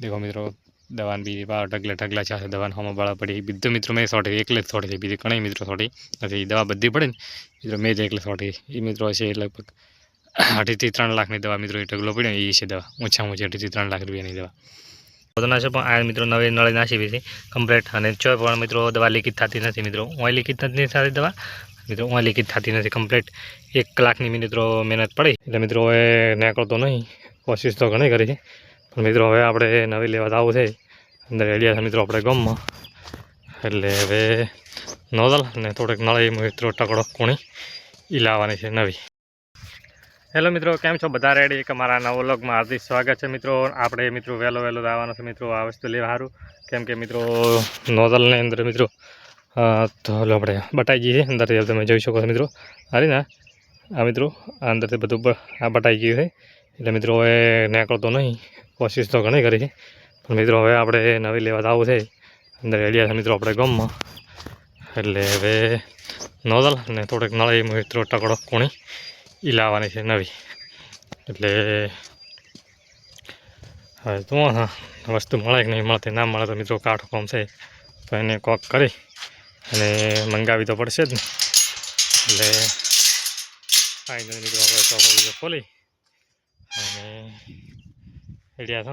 દેખો મિત્રો દવાન બીજી બાર ઢગલા ઢગલા છે દવાન હમો બાળા પડી બીજો મિત્રો મેં સોટી એકલે જ સોટી બીજી ઘણી મિત્રો સોટી નથી દવા બધી પડે ને મિત્રો મેં જ એકલે સોટી એ મિત્રો છે લગભગ અઢીથી ત્રણ લાખની દવા મિત્રો એ ઢગલો પડ્યો એ છે દવા ઓછામાં ઓછી અઢીથી ત્રણ લાખ રૂપિયાની દવા પોતાના છે પણ આ મિત્રો નવી નળી નાસી બીજી કમ્પ્લેટ અને ચોય પણ મિત્રો દવા લીકેજ થતી નથી મિત્રો ઓય લીકેજ નથી થતી દવા મિત્રો ઓય લીકેજ થતી નથી કમ્પ્લેટ એક કલાકની મિત્રો મહેનત પડી એટલે મિત્રો એ નીકળતો નહીં કોશિશ તો ઘણી કરી છે મિત્રો, હવે આપણે નવી લેવા આવું છે. અંદર રેડિયા છે મિત્રો આપણે ગમમાં. એટલે હવે નોદલ અને થોડેક નળી મિત્રો ટકડો કોણી એ લાવવાની છે નવી. હેલો મિત્રો, કેમ છો? બધા રેડી એક અમારા નવો લોગમાં હાર્દિક સ્વાગત છે મિત્રો. આપણે મિત્રો વહેલો વહેલો આવવાનો છે મિત્રો, આ વસ્તુ લેવા સારું કેમ કે મિત્રો, નોદલને અંદર મિત્રો તો આપણે બટાઈ ગઈ છે. અંદરથી તમે જોઈ શકો છો મિત્રો. હારી ના? આ મિત્રો અંદરથી બધું આ બટાઈ ગયું છે. એટલે મિત્રો હવે નીકળતો નહીં. કોશિશ તો ઘણી કરી પણ મિત્રો, હવે આપણે નવી લેવા આવું છે. અંદર રેડિયા છે મિત્રો આપણે ગામમાં. એટલે હવે નોઝલ અને થોડેક નળી મિત્રો ટકડો કોણી એ લાવવાની છે નવી. એટલે હવે તો વસ્તુ મળે કે નહીં મળતી, ના મળે તો મિત્રો કાઠ કોમ છે. તો એને કોક કરી અને મંગાવી તો પડશે જ ને. એટલે ફાઇનલ મિત્રો આપણે ચોકો ખોલી. અને એડિયા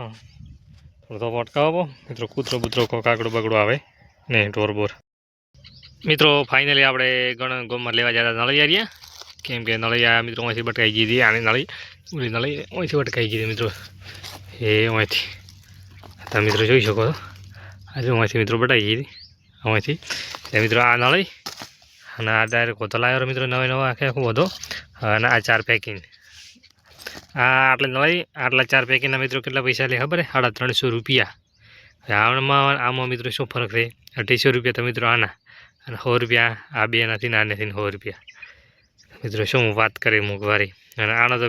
તો થોડો તો અટકાવો મિત્રો કૂતરો બૂતરો કોક કાકડો બગડો આવે ને ઢોર બોર. મિત્રો ફાઇનલી આપણે ગણ ગોમાં લેવા જતા નળિયા રહ્યા. કેમ કે નળિયા મિત્રો અહીંથી ભટકાઈ ગઈ હતી. આની નળી, ઓલી નળી અહીંથી ભટકાઈ ગઈ મિત્રો. એ અહીંથી તમે મિત્રો જોઈ શકો છો. આજે અહીંથી મિત્રો ભટાઈ ગઈ હતી. અહીંથી મિત્રો આ નળી અને આ ડાયરેક્ટ હોતો લાવ્યો મિત્રો નવા નવા આખે આખું વધો અને આ ચાર પેકિંગ આ આટલે નળી આટલા ચાર પેકિંગના મિત્રો કેટલા પૈસા લે ખબર સાડા ત્રણસો રૂપિયા. આમાં આમાં મિત્રો શું ફરક રહે અઢીસો રૂપિયા તો મિત્રો આના. અને સો રૂપિયા આ બે નથી સો રૂપિયા. મિત્રો શું વાત કરી મોંઘવારી અને આનો તો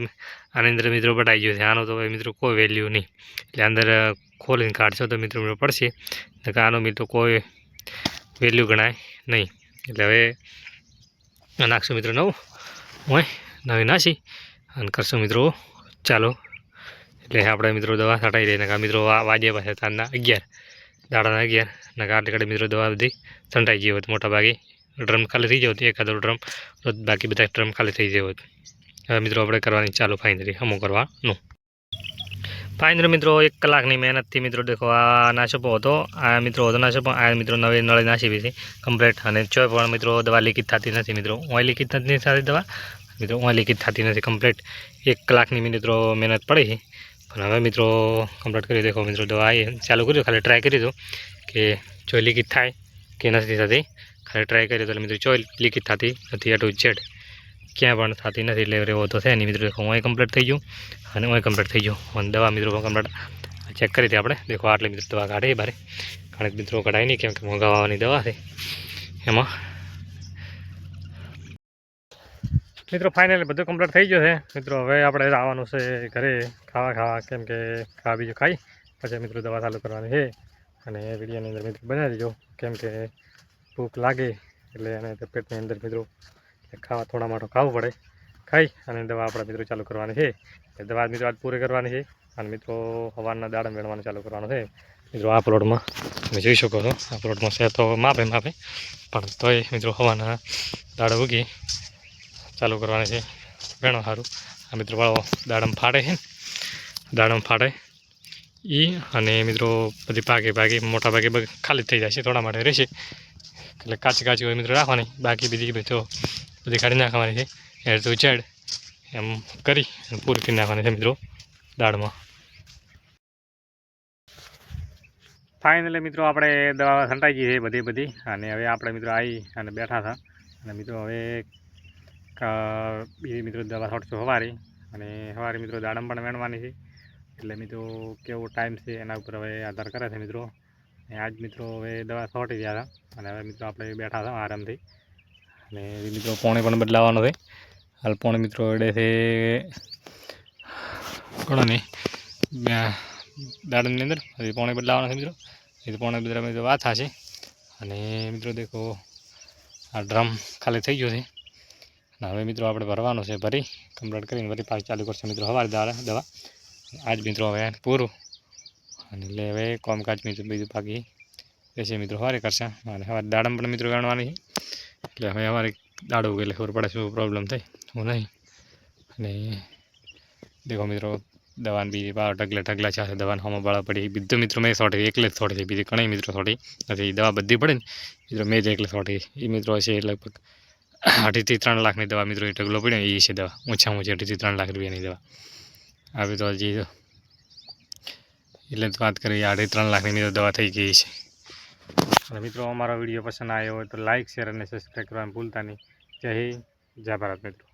આની અંદર મિત્રો બટાઈ ગયો છે, આનો તો મિત્રો કોઈ વેલ્યુ નહીં. એટલે અંદર ખોલીને કાઢશો તો મિત્રો મિત્રો પડશે. કે આનો મિત્રો કોઈ વેલ્યુ ગણાય નહીં. એટલે હવે નાખશું મિત્રો નવું. હોય નવી નાસી. અને કરશું મિત્રો ચાલો. એટલે આપણે મિત્રો દવા છટાઈ દઈએ નકા મિત્રો વાજે પાસે તારના અગિયાર, દાડાના અગિયાર નકા આટલે મિત્રો દવા બધી છંટાઈ ગઈ હોત, મોટા ભાગે. ડ્રમ ખાલી થઈ હતો એકાદો ડ્રમ બાકી બધા ડ્રમ ખાલી થઈ હોત હવે મિત્રો આપણે કરવાની ચાલુ ફાઇનલી હમું કરવાનું. ફાઇનલી મિત્રો, એક કલાકની મહેનતથી મિત્રો દેખો, આ નાશપો હતો, આ મિત્રો હતો નાશપો, આ મિત્રો નવી નળી નાશી છે કમ્પ્લેટ અને ચોય પણ મિત્રો દવા લીકીજ થતી નથી મિત્રો. ઓય લીકીજ નથી થતી દવા. મિત્રો ઓય લીકેજ થતી નથી કમ્પ્લેટ એક કલાકની મિત્રો મહેનત પડી છે. પણ હવે મિત્રો કમ્પ્લીટ કરી, દેખો મિત્રો દવા એ ચાલુ કર્યું, ખાલી ટ્રાય કરી દો કે ચોય લીકેજ થાય કે નથી થતી. ખાલી ટ્રાય કરી તો મિત્રો, જો લીકેજ થતી નથી અટુ ઝેડ, ક્યાં પણ થતી નથી એટલે રેવો તો છે નહીં. મિત્રો, દેખો, હું કમ્પ્લીટ થઈ ગયું અને હું કમ્પ્લીટ થઈ ગયું. અને દવા મિત્રો કમ્પ્લીટ ચેક કરી હતી આપણે. દેખો, આટલી મિત્રો દવા કાઢી બારે. કારણ કે મિત્રો, કઢાઈ નહીં, કેમ કે મોંઘાવાની દવા છે. એમાં મિત્રો ફાઇનલ બધું કમ્પ્લીટ થઈ ગયું છે. મિત્રો, હવે આપણે આવવાનું છે ઘરે, ખાવા ખાવા, કેમ કે ખાવા બીજું ખાઈ, પછી મિત્રો દવા ચાલુ કરવાની છે. અને વિડીયોની અંદર મિત્રો બનાવી દેજો કેમ કે ભૂખ લાગે એટલે એને પેટની અંદર મિત્રો ખાવા થોડા માટો ખાવું પડે. ખાઈ અને દવા આપણે મિત્રો ચાલુ કરવાની છે. એ દવા મિત્રો આજ પૂરી કરવાની છે. અને મિત્રો હવાના દાડમ વેણવાનું ચાલુ કરવાનું છે. મિત્રો, આ પ્લોટમાં તમે જોઈ શકો છો. આ પ્લોટમાં છે તો માપે માપે. પણ તોય મિત્રો, હવાના દાડ ઉગી ચાલુ કરવાની છે. ઘણું સારું. આ મિત્રો વાળો દાડમ ફાટે છે દાડમ ફાટે એ અને મિત્રો બધી પાકી ભાગે, મોટા ભાગે ખાલી થઈ જાય છે, થોડા માટે રહેશે. એટલે કાચી કાચી હોય મિત્રો રાખવાની. બાકી બીજી મિત્રો બધી કાઢી નાખવાની છે. એડ તો ચેડ એમ કરી પૂરી કરી નાખવાની છે મિત્રો દાળમાં ફાઇનલી મિત્રો આપણે દવા છંટાઈ ગઈ છે બધી બધી. અને હવે આપણે મિત્રો આવી અને બેઠા હતા. અને મિત્રો હવે બીજી મિત્રો દવા છોડશું સવારે અને સવારે મિત્રો દાડમ પણ વેણવાની છે. એટલે મિત્રો કેવો ટાઈમ છે એના ઉપર હવે આધાર કરે છે મિત્રો. અને આજ મિત્રો હવે દવા છોટી ગયા હતા અને હવે મિત્રો આપણે બેઠા હતા આરામથી. અને મિત્રો પોણે પણ બદલાવાનો છે. હાલ પોણે મિત્રો એડે છે ઘણો નહીં દાડમની અંદર. હજી પોણે બદલાવાનો છે મિત્રો. એ તો પોણે બદલા મિત્રો વાત થશે. અને મિત્રો દેખો, આ ડ્રમ ખાલી થઈ ગયો છે. હવે મિત્રો આપણે ભરવાનું છે ભરી કમ્પ્લીટ કરીને ફરી પાછી ચાલુ કરશે મિત્રો સવારે દાળ, દવા. આજ મિત્રો હવે પૂરું. અને એટલે હવે કોમકાજ મિત્રો બીજું બાકી રહેશે મિત્રો સવારે કરશે. અને સવારે દાડમ પણ મિત્રો ગણવાની છે. એટલે હવે અમારે દાડો એટલે ખબર પડે શું પ્રોબ્લેમ થાય. હું નહીં. અને દેખો મિત્રો, દવાને બીજી પાવ ઢગલા ઢગલા છે, દવાને હમો બાળા પડી. બીજું મિત્રો મેં સોટી, એકલે જ સોટી બીજી ઘણી મિત્રો સોટી નથી. દવા બધી પડે ને, મિત્રો મેં જ એકલે સોટી એ મિત્રો હશે લગભગ અઢીથી ત્રણ લાખની દવા મિત્રો એ ઢગલો પડ્યો એ છે દવા. ઓછામાં ઓછી અઢીથી ત્રણ લાખ રૂપિયાની દવા. આવી તો હજી એટલે વાત કરીએ, અઢી ત્રણ લાખની મિત્રો દવા થઈ ગઈ છે. અને મિત્રો, અમારો વીડિયો પસંદ આવ્યો હોય તો લાઇક શેર અને સબસ્ક્રાઈબ કરવાનું ભૂલતા નહીં. જય હિન્દ, જય ભારત મિત્રો.